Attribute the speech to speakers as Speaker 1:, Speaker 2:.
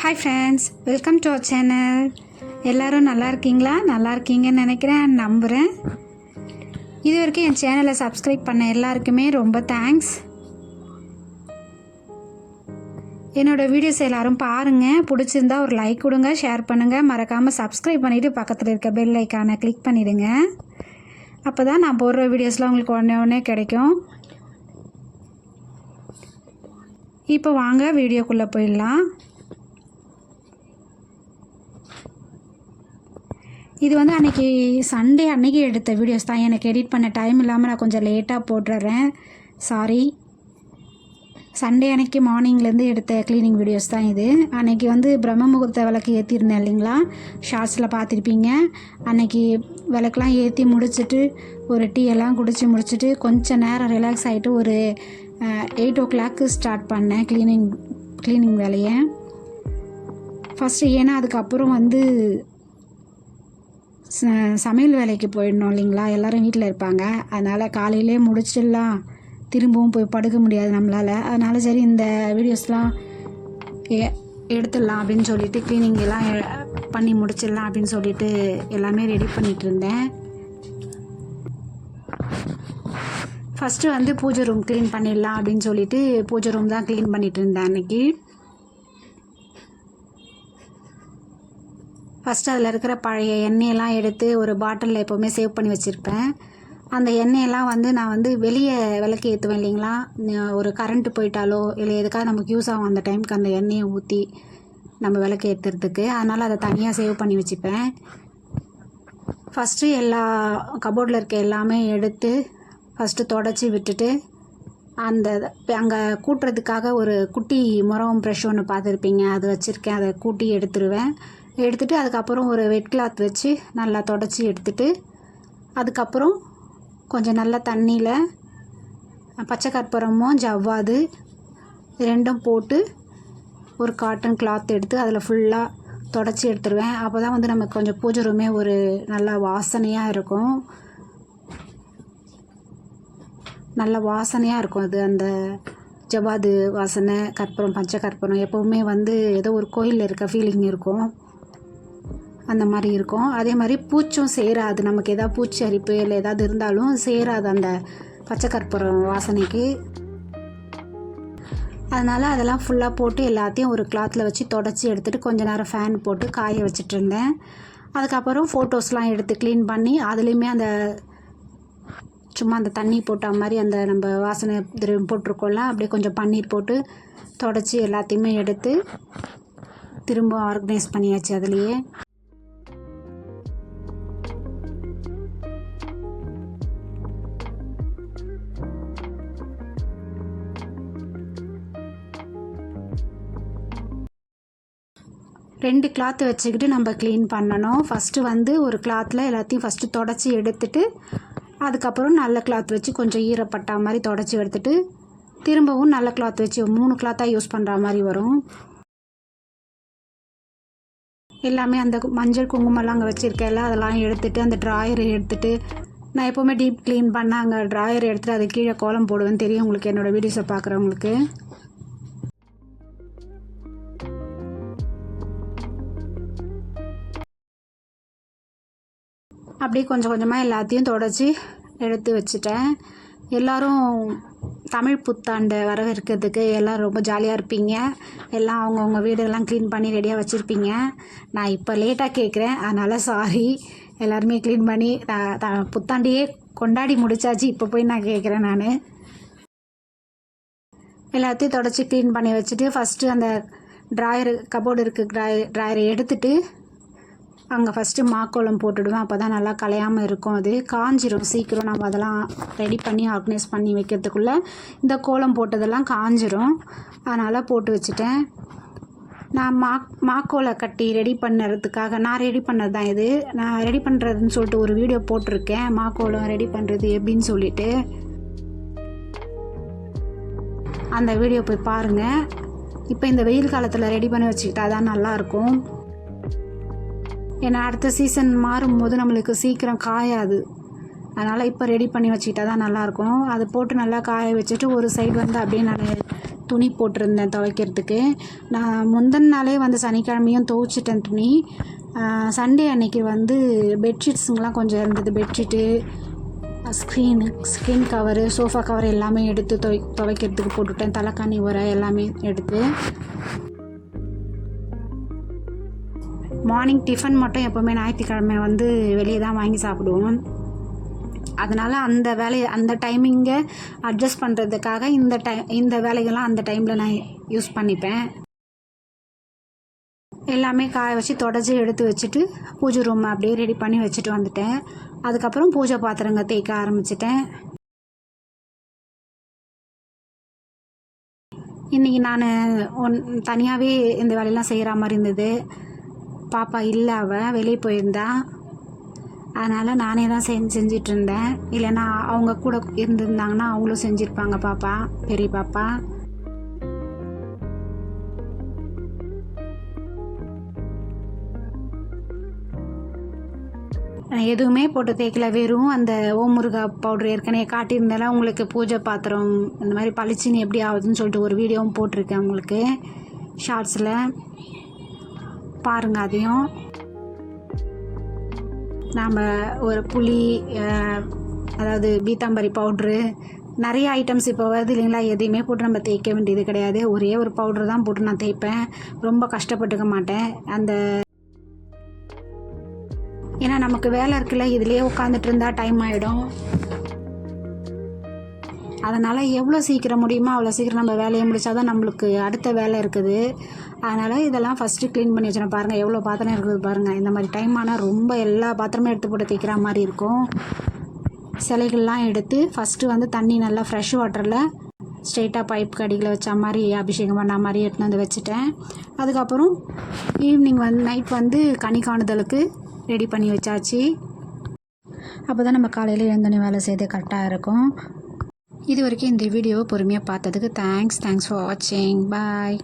Speaker 1: Hi friends welcome to our channel எல்லோரும் நல்லா இருக்கீங்களா? நல்லா இருக்கீங்கன்னு நினைக்கிறேன் நம்புகிறேன் இது வரைக்கும் என் சேனலை சப்ஸ்கிரைப் பண்ண எல்லாருக்குமே ரொம்ப தேங்க்ஸ் என்னோடய வீடியோஸ் எல்லோரும் பாருங்கள் பிடிச்சிருந்தா ஒரு லைக் கொடுங்க ஷேர் பண்ணுங்கள் மறக்காமல் சப்ஸ்கிரைப் பண்ணிவிட்டு பக்கத்தில் இருக்க பெல் ஐக்கானை கிளிக் பண்ணிவிடுங்க அப்போ தான் நான் போடுற வீடியோஸ்லாம் உங்களுக்கு உடனே உடனே கிடைக்கும். இப்போ வாங்க வீடியோக்குள்ளே போயிடலாம். இது வந்து அன்றைக்கி சண்டே அன்னைக்கு எடுத்த வீடியோஸ் தான். எனக்கு எடிட் பண்ண டைம் இல்லாமல் நான் கொஞ்சம் லேட்டாக போட்டுறேன். சாரி சண்டே அன்னைக்கு மார்னிங்லேருந்து எடுத்த க்ளீனிங் வீடியோஸ் தான் இது. அன்னைக்கு வந்து பிரம்ம முகூர்த்த விளக்கு ஏற்றிருந்தேன் இல்லைங்களா? ஷார்ட்ஸில் பார்த்துருப்பீங்க. அன்னைக்கு விளக்கெலாம் ஏற்றி முடிச்சுட்டு ஒரு டீ எல்லாம் குடித்து முடிச்சுட்டு கொஞ்சம் நேரம் ரிலாக்ஸ் ஆகிட்டு ஒரு எயிட் ஓ கிளாக்கு ஸ்டார்ட் பண்ணேன் க்ளீனிங் க்ளீனிங் வேலையை. ஃபஸ்ட்டு ஏன்னா அதுக்கப்புறம் வந்து ச- சமையல் வேலைக்கு போயிடணும் இல்லைங்களா? எல்லாரும் வீட்டில் இருப்பாங்க. அதனால் காலையிலே முடிச்சிடலாம். திரும்பவும் போய் படுக்க முடியாது நம்மளால். அதனால் சரி இந்த வீடியோஸ்லாம் எ எடுத்துடலாம் அப்படின்னு சொல்லிட்டு க்ளீனிங் எல்லாம் பண்ணி முடிச்சிடலாம் அப்படின்னு சொல்லிட்டு எல்லாமே ரெடி பண்ணிகிட்டு இருந்தேன். ஃபஸ்ட்டு வந்து பூஜை ரூம் க்ளீன் பண்ணிடலாம் அப்படின்னு சொல்லிட்டு பூஜை ரூம் தான் க்ளீன் பண்ணிட்டு இருந்தேன் அன்னைக்கு. ஃபஸ்ட்டு அதில் இருக்கிற பழைய எண்ணெயெல்லாம் எடுத்து ஒரு பாட்டிலில் எப்போவுமே சேவ் பண்ணி வச்சுருப்பேன். அந்த எண்ணெயெல்லாம் வந்து நான் வந்து வெளியே விளக்கு ஏற்றுவேன் இல்லைங்களா? ஒரு கரண்ட்டு போயிட்டாலோ இல்லை எதுக்காக நமக்கு யூஸ் ஆகும் அந்த டைமுக்கு அந்த எண்ணெயை ஊற்றி நம்ம விளக்கு ஏற்றுறதுக்கு அதனால் அதை தனியாக சேவ் பண்ணி வச்சுப்பேன். ஃபஸ்ட்டு எல்லா கபோர்டில் இருக்க எல்லாமே எடுத்து ஃபஸ்ட்டு தொடச்சி விட்டுட்டு அந்த அங்கே கூட்டுறதுக்காக ஒரு குட்டி முறம் ப்ரெஷ் ஒன்று பார்த்துருப்பீங்க அது வச்சுருக்கேன். அதை கூட்டி எடுத்துருவேன். எடுத்துட்டு அதுக்கப்புறம் ஒரு வெட் கிளாத் வச்சு நல்லா தொடச்சி எடுத்துட்டு அதுக்கப்புறம் கொஞ்சம் நல்ல தண்ணியில் பச்சை கற்பூரமும் ஜவ்வாது ரெண்டும் போட்டு ஒரு காட்டன் கிளாத் எடுத்து அதில் ஃபுல்லாக தொடச்சி எடுத்துருவேன். அப்போ தான் வந்து நமக்கு கொஞ்சம் பூஜை ரூமே ஒரு நல்ல வாசனையாக இருக்கும். நல்ல வாசனையாக இருக்கும் அது அந்த ஜவ்வாது வாசனை கற்பூரம் பச்சை கற்பூரம் எப்போவுமே வந்து ஏதோ ஒரு கோயிலில் இருக்க ஃபீலிங் இருக்கும். அந்த மாதிரி இருக்கும். அதே மாதிரி பூச்சும் சேராது. நமக்கு எதாவது பூச்சி அரிப்பு இல்லை ஏதாவது இருந்தாலும் சேராது அந்த பச்சை கற்பூரம் வாசனைக்கு. அதனால் அதெல்லாம் ஃபுல்லாக போட்டு எல்லாத்தையும் ஒரு கிளாத்தில் வச்சு தொடச்சி எடுத்துகிட்டு கொஞ்ச நேரம் ஃபேன் போட்டு காய வச்சுட்டு இருந்தேன். அதுக்கப்புறம் ஃபோட்டோஸ்லாம் எடுத்து க்ளீன் பண்ணி அதுலேயுமே அந்த சும்மா அந்த தண்ணி போட்ட மாதிரி அந்த நம்ம வாசனை திரவியம் போட்டிருக்கோம்ல அப்படியே கொஞ்சம் பன்னீர் போட்டு தொடச்சி எல்லாத்தையுமே எடுத்து திரும்ப ஆர்கனைஸ் பண்ணியாச்சு அதுலேயே. ரெண்டு கிளாத் வச்சுக்கிட்டு நம்ம க்ளீன் பண்ணணும். ஃபஸ்ட்டு வந்து ஒரு கிளாத்தில் எல்லாத்தையும் ஃபஸ்ட்டு தொடச்சி எடுத்துட்டு அதுக்கப்புறம் நல்ல கிளாத் வச்சு கொஞ்சம் ஈரப்பட்டா மாதிரி தொடச்சி எடுத்துட்டு திரும்பவும் நல்ல கிளாத் வச்சு மூணு கிளாத்தாக யூஸ் பண்ணுற மாதிரி வரும். எல்லாமே அந்த மஞ்சள் குங்குமம்லாம் அங்கே வச்சுருக்கேன்ல அதெல்லாம் எடுத்துட்டு அந்த ட்ராயர் எடுத்துட்டு நான் எப்போவுமே டீப் க்ளீன் பண்ணால் அங்கே ட்ராயர் எடுத்துகிட்டு அது கீழே கோலம் போடுவேன்னு தெரியும். உங்களுக்கு என்னோடய வீடியோஸை பார்க்குறவங்களுக்கு. அப்படியே கொஞ்சம் கொஞ்சமாக எல்லாத்தையும் தொடச்சி எடுத்து வச்சுட்டேன். எல்லோரும் தமிழ் புத்தாண்டை வரவேற்கிறதுக்கு எல்லாம் ரொம்ப ஜாலியாக இருப்பீங்க. எல்லாம் அவங்கவுங்க வீடெல்லாம் க்ளீன் பண்ணி ரெடியாக வச்சுருப்பீங்க. நான் இப்போ லேட்டாக கேட்குறேன் அதனால் சாரி எல்லாருமே க்ளீன் பண்ணி த- புத்தாண்டையே கொண்டாடி முடிச்சாச்சு. இப்போ போய் நான் கேட்குறேன் நான். எல்லாத்தையும் தொடச்சி க்ளீன் பண்ணி வச்சுட்டு ஃபஸ்ட்டு அந்த ட்ராயர் கபோர்டு இருக்க ட்ராய் ட்ராயரை எடுத்துகிட்டு அங்கே ஃபஸ்ட்டு மாக்கோலம் போட்டுடுவேன். அப்போ தான் நல்லா கலையாமல் இருக்கும் அது. காஞ்சிரும். சீக்கிரம் நம்ம அதெல்லாம் ரெடி பண்ணி ஆர்கனைஸ் பண்ணி வைக்கிறதுக்குள்ளே இந்த கோலம் போட்டதெல்லாம் காஞ்சிரும். அதனால் போட்டு வச்சுட்டேன். நான் மா மாக்கோலை கட்டி ரெடி பண்ணுறதுக்காக நான் ரெடி பண்ணது தான் இது. நான் ரெடி பண்ணுறதுன்னு சொல்லிட்டு ஒரு வீடியோ போட்டிருக்கேன். மாக்கோலம் ரெடி பண்ணுறது எப்படின்னு சொல்லிட்டு. அந்த வீடியோ போய் பாருங்கள் இப்போ இந்த வெயில் காலத்தில் ரெடி பண்ணி வச்சுக்கிட்டா தான் நல்லாயிருக்கும் ஏன்னா அடுத்த சீசன் மாறும்போது நம்மளுக்கு சீக்கிரம் காயாது. அதனால் இப்போ ரெடி பண்ணி வச்சுக்கிட்டா தான் நல்லாயிருக்கும். அதை போட்டு நல்லா காய வச்சுட்டு ஒரு சைடு வந்து அப்படியே நான் துணி போட்டிருந்தேன் துவைக்கிறதுக்கு. நான் முந்தின நாளே வந்து சனிக்கிழமையும் துவைச்சிட்டேன் துணி. சண்டே அன்னைக்கு வந்து பெட்ஷீட்ஸுங்கெலாம் கொஞ்சம் இருந்தது. Bedsheet screen screen cover sofa cover எல்லாமே எடுத்து துவை துவைக்கிறதுக்கு போட்டுவிட்டேன் தலைக்காணி உரை எல்லாமே எடுத்து. மார்னிங் டிஃபன் மட்டும் எப்போவுமே ஞாயிற்றுக்கிழமை வந்து வெளியே தான் வாங்கி சாப்பிடுவோம். அதனால் அந்த வேலையை அந்த டைமிங்கை அட்ஜஸ்ட் பண்ணுறதுக்காக இந்த டை இந்த வேலைகள்லாம் அந்த டைமில் நான் யூஸ் பண்ணிப்பேன். எல்லாமே காய வச்சு தொடச்சி எடுத்து வச்சுட்டு பூஜை ரூம் அப்படியே ரெடி பண்ணி வச்சுட்டு வந்துட்டேன். அதுக்கப்புறம் பூஜை பாத்திரங்க தேய்க்க ஆரம்பிச்சிட்டேன். இன்றைக்கி நான் ஒன் தனியாகவே இந்த வேலையெல்லாம் செய்கிற மாதிரி இருந்தது. பாப்பா இல்லை அவள் வெளியே போயிருந்தா. அதனால் நானே தான் செஞ்சு செஞ்சிட்ருந்தேன். இல்லைன்னா அவங்க கூட இருந்திருந்தாங்கன்னா அவங்களும் செஞ்சுருப்பாங்க பாப்பா பெரிய பாப்பா. எதுவுமே போட்டு தேய்க்கல. வெறும் அந்த ஓமுருகா பவுடர் ஏற்கனவே காட்டியிருந்தாலும் உங்களுக்கு பூஜை பாத்திரம் இந்த மாதிரி பளிச்சின்னு எப்படி ஆகுதுன்னு சொல்லிட்டு ஒரு வீடியோவும் போட்டிருக்கேன் உங்களுக்கு ஷார்ட்ஸில். பாருங்கள் அதையும். நாம் ஒரு புளி அதாவது பீத்தாம்பரி பவுட்ரு நிறைய ஐட்டம்ஸ் இப்போ வருது இல்லைங்களா? எதையுமே போட்டு நம்ம தேய்க்க வேண்டியது கிடையாது. ஒரே ஒரு பவுட்ரு தான் போட்டு நான் தேய்ப்பேன். ரொம்ப கஷ்டப்பட்டுக்க மாட்டேன். அந்த ஏன்னா நமக்கு வேலை இருக்குல்ல? இதுலேயே உட்காந்துட்டு இருந்தால் டைம் ஆகிடும் அதனால் எவ்வளோ சீக்கிரம் முடியுமோ அவ்வளோ சீக்கிரம் நம்ம வேலையை முடிச்சாதான் நம்மளுக்கு அடுத்த வேலை இருக்குது. அதனால் இதெல்லாம் ஃபஸ்ட்டு க்ளீன் பண்ணி வச்சிடணும் பாருங்கள் எவ்வளோ பாத்திரம் இருக்குது பாருங்கள் இந்த மாதிரி டைம் ஆனால் ரொம்ப எல்லா பாத்திரமும் எடுத்து போட்டு தைக்கிற மாதிரி இருக்கும். சிலைகள்லாம் எடுத்து ஃபஸ்ட்டு வந்து தண்ணி நல்லா ஃப்ரெஷ் வாட்டரில் ஸ்ட்ரெயிட்டாக பைப் கடிகளை வச்ச மாதிரி அபிஷேகம் பண்ண மாதிரி எடுத்துன்னு வந்து வச்சுட்டேன். அதுக்கப்புறம் ஈவினிங் வந்து நைட் வந்து கனி காணுதலுக்கு ரெடி பண்ணி வச்சாச்சு. அப்போ தான் நம்ம காலையில் எழுந்தோடனே வேலை செய்து கரெக்டாக இருக்கும். இது வரைக்கும் இந்த வீடியோவை பொறுமையாக பார்த்ததுக்கு தேங்க்ஸ் தேங்க்ஸ் ஃபார் வாட்சிங் பாய்